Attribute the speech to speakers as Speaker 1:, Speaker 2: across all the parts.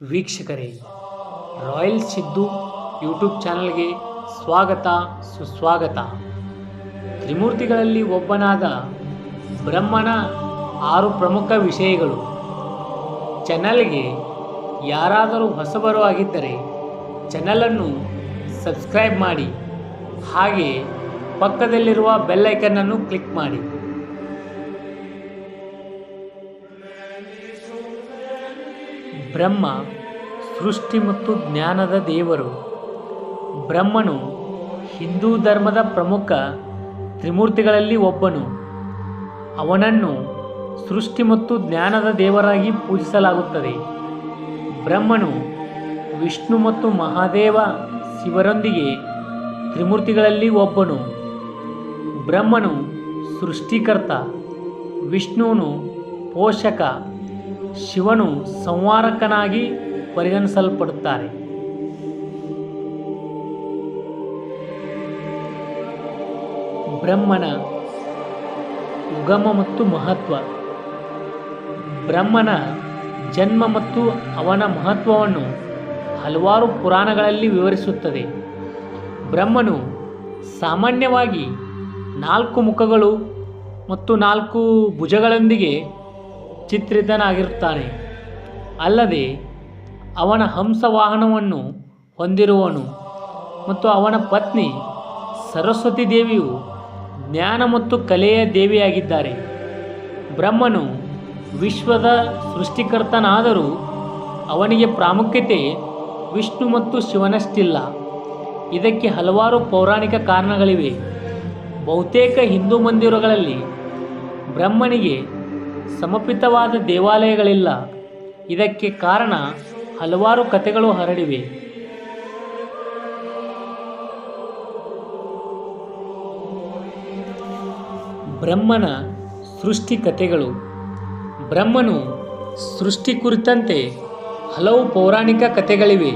Speaker 1: ವೀಕ್ಷಕರೇ, royal Siddu YouTube ಚಾನಲ್ಗೆ ಸ್ವಾಗತ, ಸುಸ್ವಾಗತ. ತ್ರಿಮೂರ್ತಿಗಳಲ್ಲಿ ಒಬ್ಬನಾದ ಬ್ರಹ್ಮನ ಆರು ಪ್ರಮುಖ ವಿಷಯಗಳು. ಚಾನಲ್ಗೆ ಯಾರಾದರೂ ಹೊಸಬರು ಆಗಿದ್ದರೆ ಚಾನಲನ್ನು ಸಬ್ಸ್ಕ್ರೈಬ್ ಮಾಡಿ, ಹಾಗೆ ಪಕ್ಕದಲ್ಲಿರುವ ಬೆಲ್ಲೈಕನ್ನನ್ನು ಕ್ಲಿಕ್ ಮಾಡಿ. ಬ್ರಹ್ಮ, ಸೃಷ್ಟಿ ಮತ್ತು ಜ್ಞಾನದ ದೇವರು. ಬ್ರಹ್ಮನು ಹಿಂದೂ ಧರ್ಮದ ಪ್ರಮುಖ ತ್ರಿಮೂರ್ತಿಗಳಲ್ಲಿ ಒಬ್ಬನು. ಅವನನ್ನು ಸೃಷ್ಟಿ ಮತ್ತು ಜ್ಞಾನದ ದೇವರಾಗಿ ಪೂಜಿಸಲಾಗುತ್ತದೆ. ಬ್ರಹ್ಮನು ವಿಷ್ಣು ಮತ್ತು ಮಹಾದೇವ ಶಿವರೊಂದಿಗೆ ತ್ರಿಮೂರ್ತಿಗಳಲ್ಲಿ ಒಬ್ಬನು. ಬ್ರಹ್ಮನು ಸೃಷ್ಟಿಕರ್ತ ವಿಷ್ಣುವನು ಪೋಷಕ ಶಿವನು ಸಂವಾರಕನಾಗಿ ಪರಿಗಣಿಸಲ್ಪಡುತ್ತಾರೆ. ಬ್ರಹ್ಮನ ಉಗಮ ಮತ್ತು ಮಹತ್ವ. ಬ್ರಹ್ಮನ ಜನ್ಮ ಮತ್ತು ಅವನ ಮಹತ್ವವನ್ನು ಹಲವಾರು ಪುರಾಣಗಳಲ್ಲಿ ವಿವರಿಸುತ್ತದೆ. ಬ್ರಹ್ಮನು ಸಾಮಾನ್ಯವಾಗಿ ನಾಲ್ಕು ಮುಖಗಳು ಮತ್ತು ನಾಲ್ಕು ಭುಜಗಳೊಂದಿಗೆ ಚಿತ್ರಿತನಾಗಿರುತ್ತಾನೆ. ಅಲ್ಲದೆ ಅವನ ಹಂಸವಾಹನವನ್ನು ಹೊಂದಿರುವನು ಮತ್ತು ಅವನ ಪತ್ನಿ ಸರಸ್ವತಿ ದೇವಿಯು ಜ್ಞಾನ ಮತ್ತು ಕಲೆಯ ದೇವಿಯಾಗಿದ್ದಾರೆ. ಬ್ರಹ್ಮನು ವಿಶ್ವದ ಸೃಷ್ಟಿಕರ್ತನಾದರೂ ಅವನಿಗೆ ಪ್ರಾಮುಖ್ಯತೆ ವಿಷ್ಣು ಮತ್ತು ಶಿವನಷ್ಟಿಲ್ಲ. ಇದಕ್ಕೆ ಹಲವಾರು ಪೌರಾಣಿಕ ಕಾರಣಗಳಿವೆ. ಬಹುತೇಕ ಹಿಂದೂ ಮಂದಿರಗಳಲ್ಲಿ ಬ್ರಹ್ಮನಿಗೆ ಸಮರ್ಪಿತವಾದ ದೇವಾಲಯಗಳಿಲ್ಲ. ಇದಕ್ಕೆ ಕಾರಣ ಹಲವಾರು ಕಥೆಗಳು ಹರಡಿವೆ. ಬ್ರಹ್ಮನ ಸೃಷ್ಟಿ ಕಥೆಗಳು. ಬ್ರಹ್ಮನು ಸೃಷ್ಟಿ ಕುರಿತಂತೆ ಹಲವು ಪೌರಾಣಿಕ ಕಥೆಗಳಿವೆ.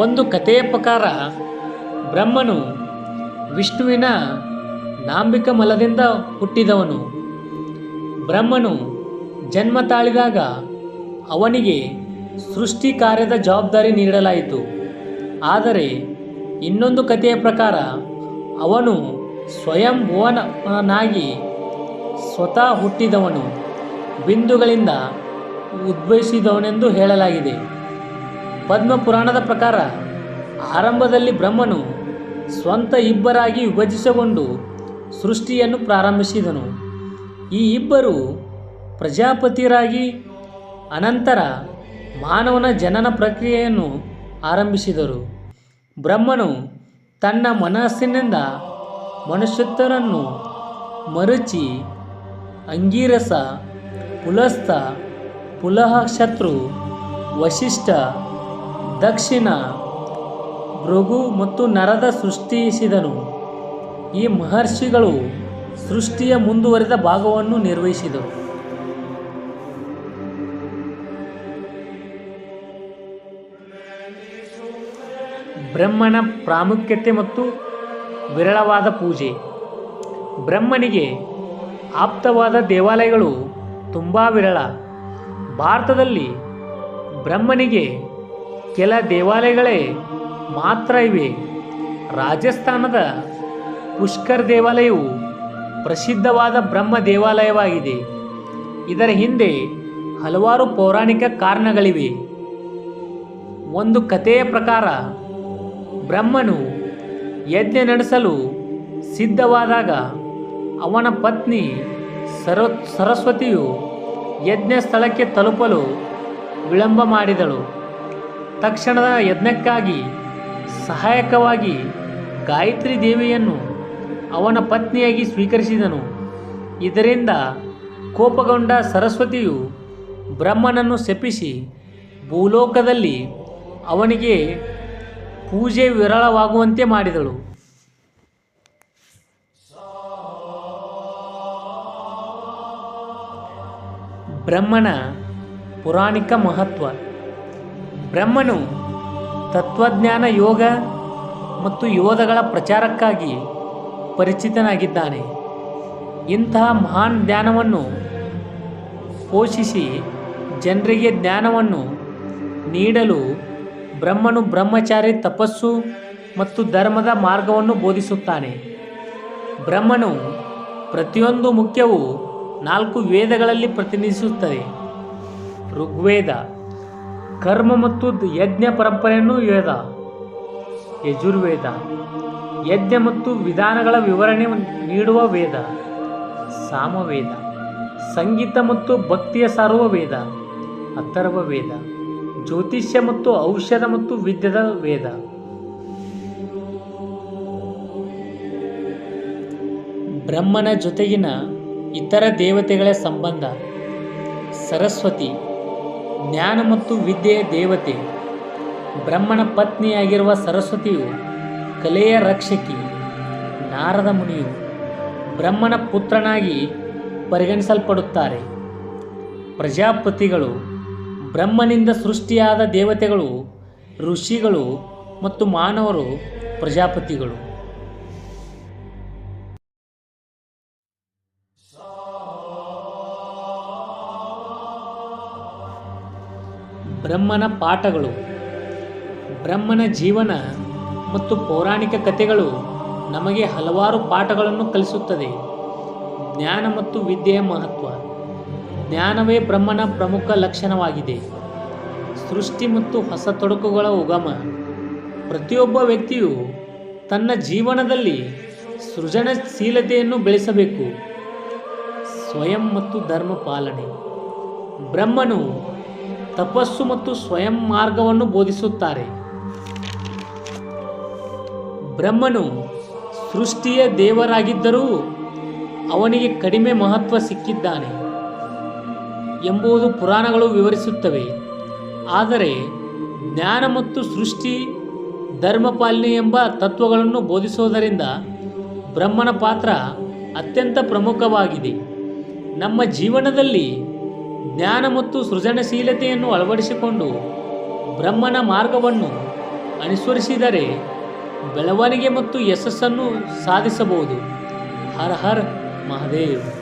Speaker 1: ಒಂದು ಕಥೆಯ ಪ್ರಕಾರ ಬ್ರಹ್ಮನು ವಿಷ್ಣುವಿನ ನಾಂಬಿಕ ಮಲದಿಂದ ಹುಟ್ಟಿದವನು. ಬ್ರಹ್ಮನು ಜನ್ಮ ತಾಳಿದಾಗ ಅವನಿಗೆ ಸೃಷ್ಟಿ ಕಾರ್ಯದ ಜವಾಬ್ದಾರಿ ನೀಡಲಾಯಿತು. ಆದರೆ ಇನ್ನೊಂದು ಕಥೆಯ ಪ್ರಕಾರ ಅವನು ಸ್ವಯಂ ಭುವನನಾಗಿ ಸ್ವತಃ ಹುಟ್ಟಿದವನು, ಬಿಂದುಗಳಿಂದ ಉದ್ಭವಿಸಿದವನೆಂದು ಹೇಳಲಾಗಿದೆ. ಪದ್ಮಪುರಾಣದ ಪ್ರಕಾರ ಆರಂಭದಲ್ಲಿ ಬ್ರಹ್ಮನು ಸ್ವಂತ ಇಬ್ಬರಾಗಿ ವಿಭಜಿಸಿಕೊಂಡು ಸೃಷ್ಟಿಯನ್ನು ಪ್ರಾರಂಭಿಸಿದನು. ಈ ಇಬ್ಬರು ಪ್ರಜಾಪತಿಯರಾಗಿ ಅನಂತರ ಮಾನವನ ಜನನ ಪ್ರಕ್ರಿಯೆಯನ್ನು ಆರಂಭಿಸಿದರು. ಬ್ರಹ್ಮನು ತನ್ನ ಮನಸ್ಸಿನಿಂದ ಮನುಷ್ಯತ್ವರನ್ನು ಮರುಚಿ ಅಂಗೀರಸ ಪುಲಸ್ತ ಪುಲಹ ಶತ್ರು ವಶಿಷ್ಠ ದಕ್ಷಿಣ, ಭೃಗು ಮತ್ತು ನರದ ಸೃಷ್ಟಿಸಿದನು. ಈ ಮಹರ್ಷಿಗಳು ಸೃಷ್ಟಿಯ ಮುಂದುವರಿದ ಭಾಗವನ್ನು ನಿರ್ವಹಿಸಿದರು ಬ್ರಹ್ಮನ ಪ್ರಾಮುಖ್ಯತೆ ಮತ್ತು ವಿರಳವಾದ ಪೂಜೆ. ಬ್ರಹ್ಮನಿಗೆ ಆಪ್ತವಾದ ದೇವಾಲಯಗಳು ತುಂಬ ವಿರಳ. ಭಾರತದಲ್ಲಿ ಬ್ರಹ್ಮನಿಗೆ ಕೆಲ ದೇವಾಲಯಗಳೇ ಮಾತ್ರ ಇವೆ. ರಾಜಸ್ಥಾನದ ಪುಷ್ಕರ್ ದೇವಾಲಯವು ಪ್ರಸಿದ್ಧವಾದ ಬ್ರಹ್ಮ ದೇವಾಲಯವಾಗಿದೆ. ಇದರ ಹಿಂದೆ ಹಲವಾರು ಪೌರಾಣಿಕ ಕಾರಣಗಳಿವೆ. ಒಂದು ಕಥೆಯ ಪ್ರಕಾರ, ಬ್ರಹ್ಮನು ಯಜ್ಞ ನಡೆಸಲು ಸಿದ್ಧವಾದಾಗ ಅವನ ಪತ್ನಿ ಸರ, ಸರಸ್ವತಿಯು ಯಜ್ಞ ಸ್ಥಳಕ್ಕೆ ತಲುಪಲು ವಿಳಂಬ ಮಾಡಿದಳು. ತಕ್ಷಣದ ಯಜ್ಞಕ್ಕಾಗಿ ಸಹಾಯಕವಾಗಿ ಗಾಯತ್ರಿ ದೇವಿಯನ್ನು ಅವನ ಪತ್ನಿಯಾಗಿ ಸ್ವೀಕರಿಸಿದನು. ಇದರಿಂದ ಕೋಪಗೊಂಡ ಸರಸ್ವತಿಯು ಬ್ರಹ್ಮನನ್ನು ಶಪಿಸಿ ಭೂಲೋಕದಲ್ಲಿ ಅವನಿಗೆ ಪೂಜೆ ವಿರಳವಾಗುವಂತೆ ಮಾಡಿದಳು. ಬ್ರಹ್ಮನ ಪುರಾಣಿಕ ಮಹತ್ವ. ಬ್ರಹ್ಮನು ತತ್ವಜ್ಞಾನ ಯೋಗ ಮತ್ತು ಯೋಧಗಳ ಪ್ರಚಾರಕ್ಕಾಗಿ ಪರಿಚಿತನಾಗಿದ್ದಾನೆ. ಇಂತಹ ಮಹಾನ್ ಜ್ಞಾನವನ್ನು ಪೋಷಿಸಿ ಜನರಿಗೆ ಜ್ಞಾನವನ್ನು ನೀಡಲು ಬ್ರಹ್ಮನು ಬ್ರಹ್ಮಚಾರಿ ತಪಸ್ಸು ಮತ್ತು ಧರ್ಮದ ಮಾರ್ಗವನ್ನು ಬೋಧಿಸುತ್ತಾನೆ. ಬ್ರಹ್ಮನು ಪ್ರತಿಯೊಂದು ಮುಖ್ಯವು ನಾಲ್ಕು ವೇದಗಳಲ್ಲಿ ಪ್ರತಿನಿಧಿಸುತ್ತದೆ. ಋಗ್ವೇದ, ಕರ್ಮ ಮತ್ತು ಯಜ್ಞ ಪರಂಪರೆಯನ್ನು ವೇದ ಯಜುರ್ವೇದ ಯಜ್ಞ ಮತ್ತು ವಿಧಾನಗಳ ವಿವರಣೆ ನೀಡುವ ವೇದ, ಸಾಮವೇದ, ಸಂಗೀತ ಮತ್ತು ಭಕ್ತಿಯ ಸಾರುವ ವೇದ, ಅಥರ್ವ ವೇದ, ಜ್ಯೋತಿಷ್ಯ ಮತ್ತು ಔಷಧ ಮತ್ತು ವಿದ್ಯದ ವೇದ. ಬ್ರಹ್ಮನ ಜೊತೆಗಿನ ಇತರ ದೇವತೆಗಳ ಸಂಬಂಧ, ಸರಸ್ವತಿ, ಜ್ಞಾನ ಮತ್ತು ವಿದ್ಯೆಯ ದೇವತೆ, ಬ್ರಹ್ಮನ ಪತ್ನಿಯಾಗಿರುವ ಸರಸ್ವತಿಯು ಕಲೆಯ ರಕ್ಷಕಿ ನಾರದ ಮುನಿಯು ಬ್ರಹ್ಮನ ಪುತ್ರನಾಗಿ ಪರಿಗಣಿಸಲ್ಪಡುತ್ತಾರೆ. ಪ್ರಜಾಪತಿಗಳು ಬ್ರಹ್ಮನಿಂದ ಸೃಷ್ಟಿಯಾದ ದೇವತೆಗಳು, ಋಷಿಗಳು ಮತ್ತು ಮಾನವರು ಪ್ರಜಾಪತಿಗಳು. ಬ್ರಹ್ಮನ ಪಾಠಗಳು ಬ್ರಹ್ಮನ ಜೀವನ ಮತ್ತು ಪೌರಾಣಿಕ ಕಥೆಗಳು ನಮಗೆ ಹಲವಾರು ಪಾಠಗಳನ್ನು ಕಲಿಸುತ್ತದೆ. ಜ್ಞಾನ ಮತ್ತು ವಿದ್ಯೆಯ ಮಹತ್ವ. ಜ್ಞಾನವೇ ಬ್ರಹ್ಮನ ಪ್ರಮುಖ ಲಕ್ಷಣವಾಗಿದೆ. ಸೃಷ್ಟಿ ಮತ್ತು ಹೊಸ ತೊಡಕುಗಳ ಉಗಮ. ಪ್ರತಿಯೊಬ್ಬ ವ್ಯಕ್ತಿಯು ತನ್ನ ಜೀವನದಲ್ಲಿ ಸೃಜನಶೀಲತೆಯನ್ನು ಬೆಳೆಸಬೇಕು. ಸ್ವಯಂ ಮತ್ತು ಧರ್ಮ ಪಾಲನೆ. ಬ್ರಹ್ಮನು ತಪಸ್ಸು ಮತ್ತು ಸ್ವಯಂ ಮಾರ್ಗವನ್ನು ಬೋಧಿಸುತ್ತಾರೆ. ಬ್ರಹ್ಮನು ಸೃಷ್ಟಿಯ ದೇವರಾಗಿದ್ದರೂ ಅವನಿಗೆ ಕಡಿಮೆ ಮಹತ್ವ ಸಿಕ್ಕಿದ್ದಾನೆ ಎಂಬುದು ಪುರಾಣಗಳು ವಿವರಿಸುತ್ತವೆ. ಆದರೆ ಜ್ಞಾನ ಮತ್ತು ಸೃಷ್ಟಿ, ಧರ್ಮಪಾಲನೆ ಎಂಬ ತತ್ವಗಳನ್ನು ಬೋಧಿಸುವುದರಿಂದ ಬ್ರಹ್ಮನ ಪಾತ್ರ ಅತ್ಯಂತ ಪ್ರಮುಖವಾಗಿದೆ. ನಮ್ಮ ಜೀವನದಲ್ಲಿ ಜ್ಞಾನ ಮತ್ತು ಸೃಜನಶೀಲತೆಯನ್ನು ಅಳವಡಿಸಿಕೊಂಡು ಬ್ರಹ್ಮನ ಮಾರ್ಗವನ್ನು ಅನುಸರಿಸಿದರೆ ಬೆಳವಣಿಗೆ ಮತ್ತು ಯಶಸ್ಸನ್ನು ಸಾಧಿಸಬಹುದು. ಹರ ಹರ್ ಮಹಾದೇವ್.